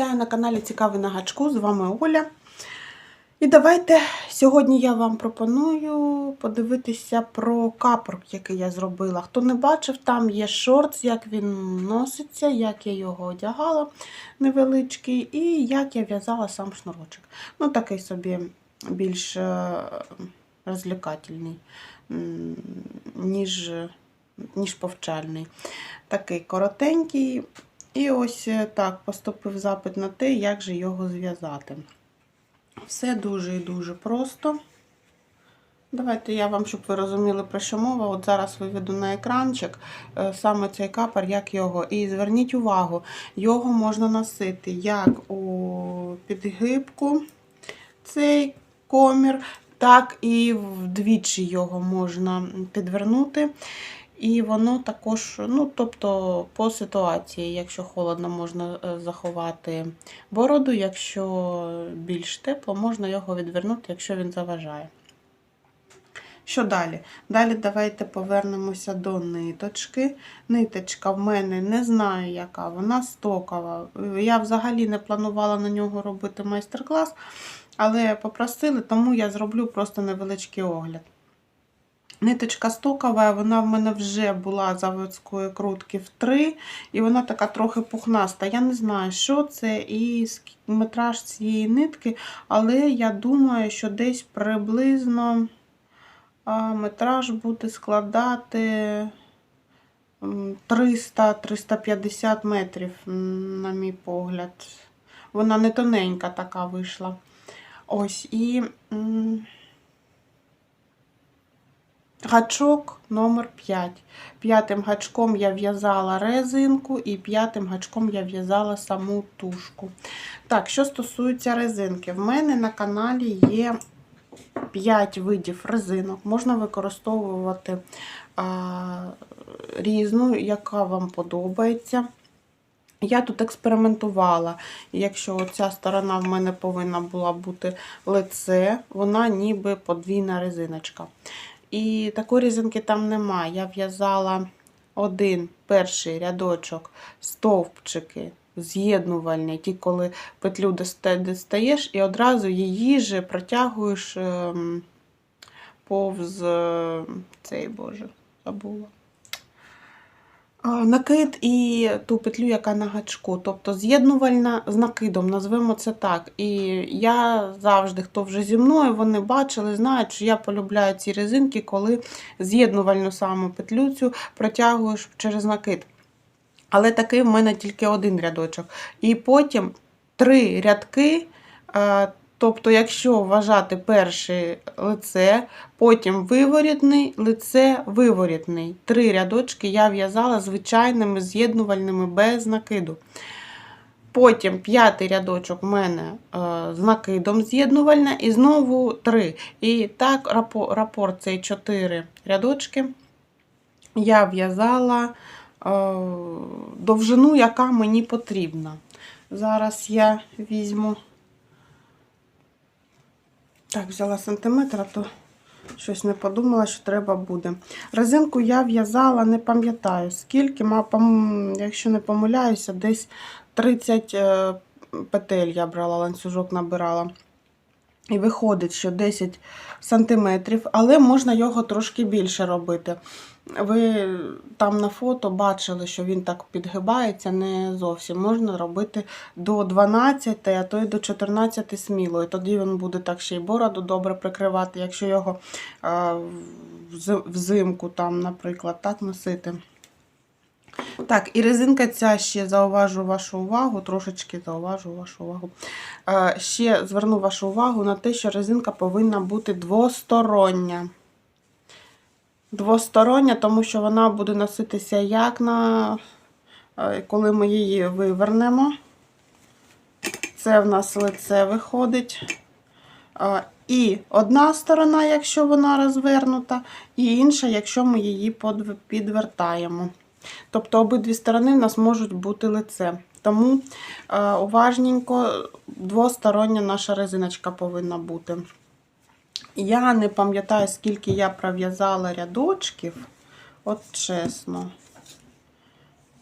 вітаю на каналі Цікавий на гачку. З вами Оля. І давайте сьогодні я вам пропоную подивитися про капор, який я зробила. Хто не бачив, там є шорт, як він носиться, як я його одягала невеличкий, і як я в'язала сам шнурочок. Ну, такий собі більш е, розлікательний, ніж, ніж повчальний. Такий коротенький. І ось е, так поступив запит на те, як же його зв'язати. Все дуже і дуже просто. Давайте я вам, щоб ви розуміли, про що мова. От зараз виведу на екранчик е, саме цей капор, як його. І зверніть увагу, його можна носити як у підгибку, цей комір, так і вдвічі його можна підвернути. І воно також, ну, тобто, по ситуації, якщо холодно, можна е, заховати бороду, якщо більш тепло, можна його відвернути, якщо він заважає. Що далі? Далі давайте повернемося до ниточки. Ниточка в мене не знаю, яка, вона стокова. Я взагалі не планувала на нього робити майстер-клас, але попросили, тому я зроблю просто невеличкий огляд. Ниточка стокова, вона в мене вже була заводської крутки в 3, і вона така трохи пухнаста. Я не знаю, що це і метраж цієї нитки, але я думаю, що десь приблизно метраж буде складати 300-350 метрів, на мій погляд. Вона не тоненька така вийшла. Ось і. Гачок номер 5. П'ятим гачком я в'язала резинку, і п'ятим гачком я в'язала саму тушку. Так, що стосується резинки, в мене на каналі є 5 видів резинок. Можна використовувати а, різну, яка вам подобається. Я тут експериментувала. Якщо ця сторона в мене повинна була бути лице, вона ніби подвійна резиночка. І такої різинки там немає. Я в'язала один перший рядочок, стовпчики з'єднувальні, ті, коли петлю достаєш, і одразу її же протягуєш ем, повз е, цей боже, забула. Накид і ту петлю, яка на гачку, тобто з'єднувальна з накидом, назвемо це так. І я завжди, хто вже зі мною, вони бачили, знають, що я полюбляю ці резинки, коли з'єднувальну саму петлю цю протягуєш через накид. Але такий в мене тільки один рядочок. І потім три рядки. Тобто, якщо вважати перше лице, потім виворітний, лице виворітний. Три рядочки я в'язала звичайними з'єднувальними без накиду. Потім п'ятий рядочок у мене е, з накидом з'єднувальна, і знову три. І так, рапор, рапорт цей чотири рядочки я в'язала е, довжину, яка мені потрібна. Зараз я візьму. Так, взяла сантиметр, а то щось не подумала, що треба буде. Резинку я в'язала, не пам'ятаю, скільки, якщо не помиляюся, десь 30 е, петель я брала, ланцюжок набирала. І виходить, що 10 сантиметрів, але можна його трошки більше робити. Ви там на фото бачили, що він так підгибається, не зовсім. Можна робити до 12, а то й до 14 сміло. І тоді він буде так ще й бороду добре прикривати, якщо його взимку, там, наприклад, так носити. Так, і резинка ця ще зауважу вашу увагу, трошечки зауважу вашу увагу. Ще зверну вашу увагу на те, що резинка повинна бути двостороння. Двостороння, тому що вона буде носитися як на, коли ми її вивернемо. Це в нас лице виходить. І одна сторона, якщо вона розвернута, і інша, якщо ми її підвертаємо. Тобто обидві сторони в нас можуть бути лице. Тому е, уважненько двостороння наша резиночка повинна бути. Я не пам'ятаю, скільки я пров'язала рядочків, от чесно.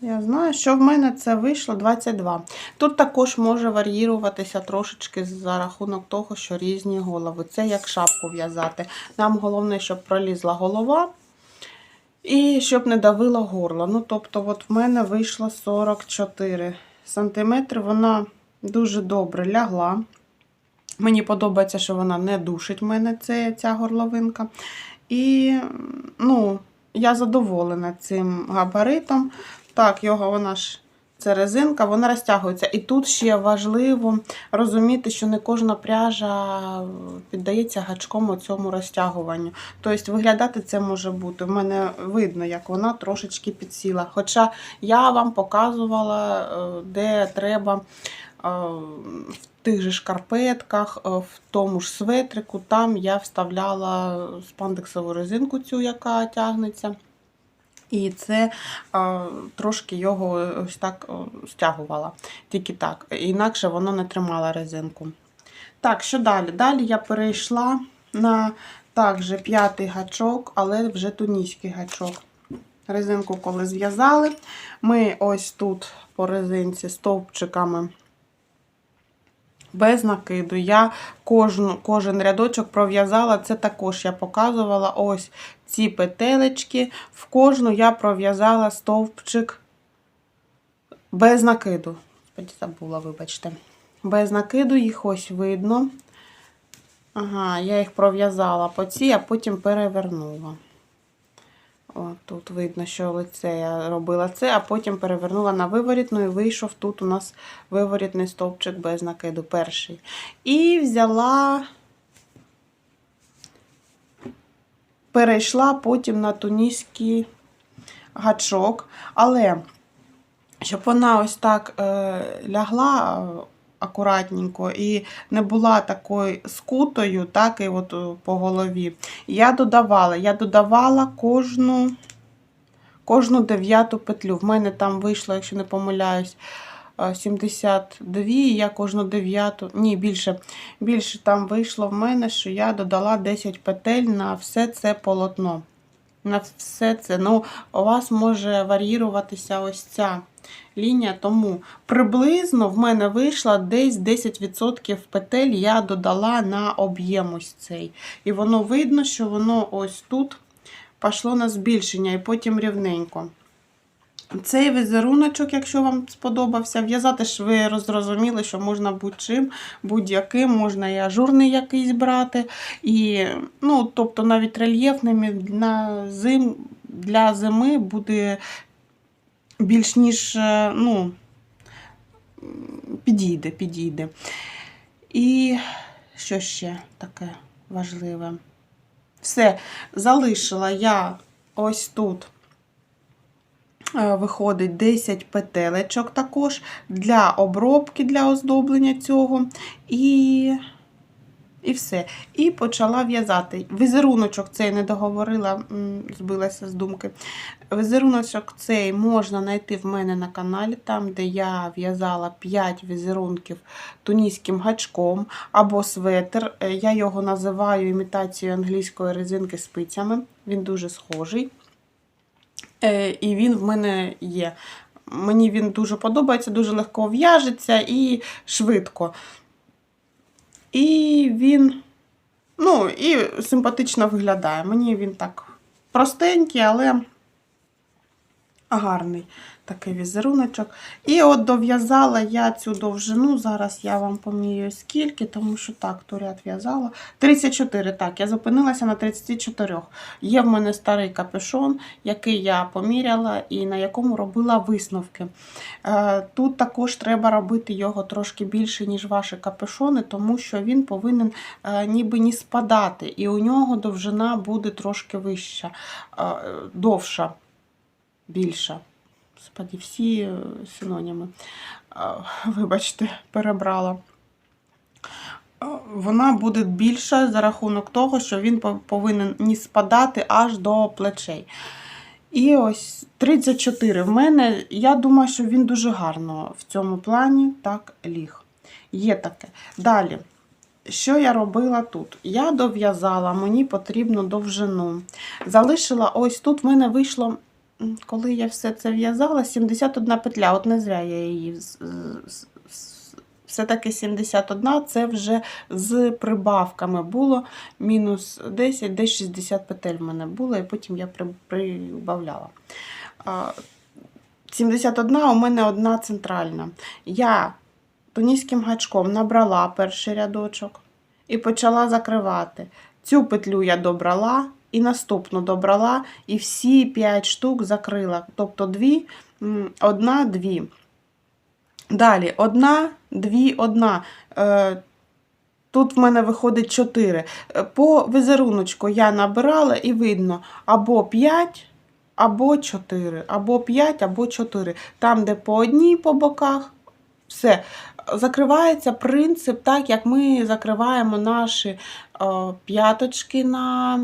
Я знаю, що в мене це вийшло 22. Тут також може варіюватися трошечки за рахунок того, що різні голови. Це як шапку в'язати. Нам головне, щоб пролізла голова і щоб не давило горло. Ну, тобто, от в мене вийшло 44 сантиметри. Вона дуже добре лягла. Мені подобається, що вона не душить мене ця, ця горловинка. І ну, я задоволена цим габаритом. Так, його вона ж це резинка, вона розтягується. І тут ще важливо розуміти, що не кожна пряжа піддається гачком цьому розтягуванню. Тобто виглядати це може бути. У мене видно, як вона трошечки підсіла. Хоча я вам показувала, е, де треба е, в тих же шкарпетках, е, в тому ж светрику, там я вставляла спандексову резинку, цю, яка тягнеться. І це а, трошки його ось так о, стягувала. Тільки так. Інакше воно не тримало резинку. Так, що далі? Далі я перейшла на також п'ятий гачок, але вже туніський гачок. Резинку, коли зв'язали, ми ось тут по резинці стовпчиками без накиду. Я кожну, кожен рядочок пров'язала. Це також я показувала ось ці петелечки. В кожну я пров'язала стовпчик без накиду. Забула, вибачте. Без накиду їх ось видно. Ага, я їх пров'язала по цій, а потім перевернула. О, тут видно, що лице я робила це, а потім перевернула на виворітну і вийшов тут у нас виворітний стовпчик без накиду перший. І взяла, перейшла потім на туніський гачок, але щоб вона ось так е, лягла акуратненько і не була такою скутою, так і от е, по голові. Я додавала, я додавала кожну кожну дев'яту петлю. В мене там вийшло, якщо не помиляюсь, е, 72, і я кожну дев'яту, ні, більше, більше там вийшло в мене, що я додала 10 петель на все це полотно. На все це. Ну, у вас може варіюватися ось ця лінія, тому приблизно в мене вийшло десь 10% петель я додала на об'єм цей. І воно видно, що воно ось тут пішло на збільшення і потім рівненько. Цей візеруночок, якщо вам сподобався, в'язати ж ви зрозуміли, що можна будь-чим, будь-яким, можна і ажурний якийсь брати. І, ну, Тобто навіть рельєфними на зим, для зими буде більш ніж е, ну, підійде, підійде. І що ще таке важливе? Все, залишила я ось тут. е, Виходить 10 петелечок також для обробки, для оздоблення цього. І і все. І почала в'язати. Візеруночок цей не договорила, збилася з думки. Візеруночок цей можна знайти в мене на каналі, там, де я в'язала 5 візерунків туніським гачком або светр. Е, Я його називаю імітацією англійської резинки спицями. Він дуже схожий. Е, І він в мене є. Мені він дуже подобається, дуже легко в'яжеться і швидко. І він, ну, і симпатично виглядає. Мені він так простенький, але гарний такий візеруночок. І от дов'язала я цю довжину. Зараз я вам поміряю скільки, тому що так, то ряд в'язала. 34, так, я зупинилася на 34. Є в мене старий капюшон, який я поміряла і на якому робила висновки. Е, Тут також треба робити його трошки більше, ніж ваші капюшони, тому що він повинен е, ніби не спадати, і у нього довжина буде трошки вища, е, довша, більша. Господи, всі е, синоніми. Вибачте, перебрала. Вона буде більша за рахунок того, що він повинен не спадати аж до плечей. І ось 34 в мене. Я думаю, що він дуже гарно в цьому плані так ліг. Є таке. Далі. Що я робила тут? Я дов'язала, мені потрібну довжину. Залишила ось тут в мене вийшло коли я все це в'язала, 71 петля. От не зря я її. Все-таки 71 це вже з прибавками було. Мінус 10, десь 60 петель в мене було, і потім я прибавляла. 71 у мене одна центральна. Я тонійським гачком набрала перший рядочок і почала закривати. Цю петлю я добрала і наступну добрала, і всі 5 штук закрила. Тобто дві, м, одна, дві. Далі одна, дві, одна. Е, Тут в мене виходить 4. По візеруночку я набирала і видно або 5, або 4, або 5, або 4. Там, де по одній по боках, все. Закривається принцип так, як ми закриваємо наші е, п'яточки на,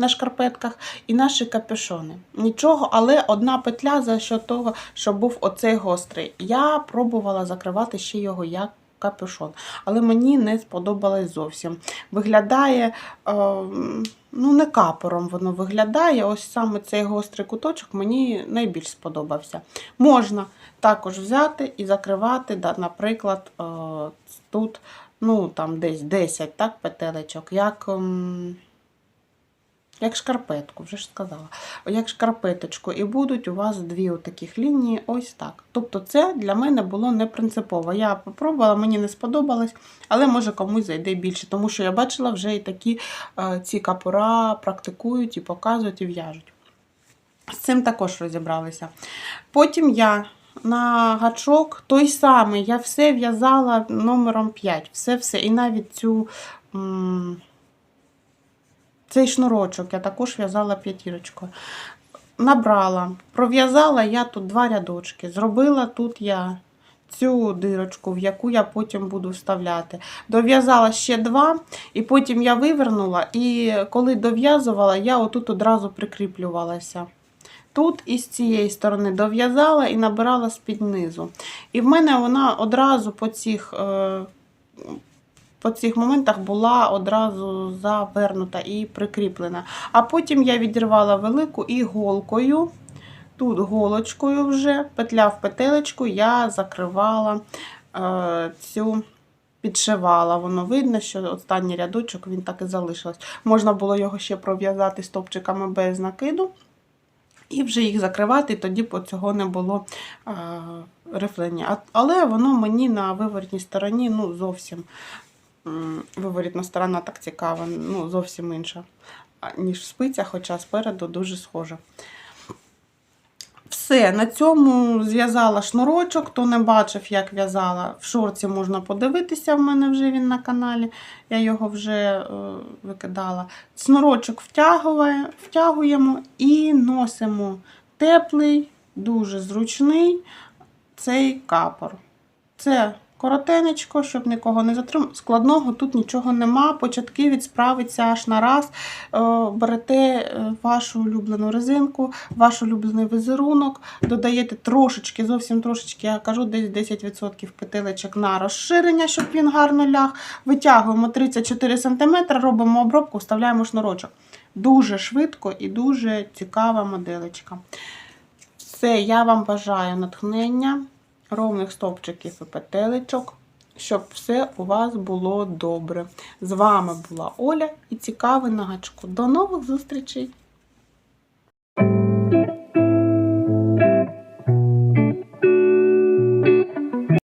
на шкарпетках і наші капюшони. Нічого, але одна петля за що того, що був оцей гострий. Я пробувала закривати ще його як капюшон, але мені не сподобалось зовсім. Виглядає, е, ну, не капором воно виглядає. Ось саме цей гострий куточок мені найбільш сподобався. Можна також взяти і закривати, да, наприклад, е, тут ну, там десь 10 так, петелечок, як, ем, як шкарпетку, вже ж сказала, як шкарпеточку. І будуть у вас дві таких лінії, ось так. Тобто це для мене було не принципово. Я попробувала, мені не сподобалось, але може комусь зайде більше, тому що я бачила вже і такі е, ці капора практикують і показують і в'яжуть. З цим також розібралися. Потім я на гачок той самий, я все в'язала номером 5. Все-все. І навіть цю, м, цей шнурочок я також в'язала п'ятірочкою. Набрала, пров'язала я тут два рядочки. Зробила тут я цю дирочку, в яку я потім буду вставляти. Дов'язала ще два, і потім я вивернула, і коли дов'язувала, я отут одразу прикріплювалася. Тут із цієї сторони дов'язала і набирала з-під низу. І в мене вона одразу по цих, е, по цих моментах була одразу завернута і прикріплена. А потім я відірвала велику і голкою, тут голочкою вже, петля в петелечку, я закривала е, цю. Підшивала, воно видно, що останній рядочок він так і залишилось. Можна було його ще пров'язати стопчиками без накиду і вже їх закривати, тоді б цього не було а, рифлення. Але воно мені на виворітній стороні ну, зовсім виворітна сторона так цікава, ну, зовсім інша, ніж в спицях, хоча спереду дуже схожа. Все, на цьому зв'язала шнурочок. Хто не бачив, як в'язала, в шорці можна подивитися, в мене вже він на каналі. Я його вже е, викидала. Шнурочок втягує, втягуємо і носимо теплий, дуже зручний цей капор. Це коротенечко, щоб нікого не затримати. Складного тут нічого нема. Початки відсправиться аж на раз. Е, Берете е, вашу улюблену резинку, ваш улюблений візерунок, додаєте трошечки, зовсім трошечки, я кажу, десь 10% петелечок на розширення, щоб він гарно ляг. Витягуємо 34 см, робимо обробку, вставляємо шнурочок. Дуже швидко і дуже цікава моделечка. Все, я вам бажаю натхнення, ровних стовпчиків і петелечок, щоб все у вас було добре. З вами була Оля і цікавий на гачку. До нових зустрічей!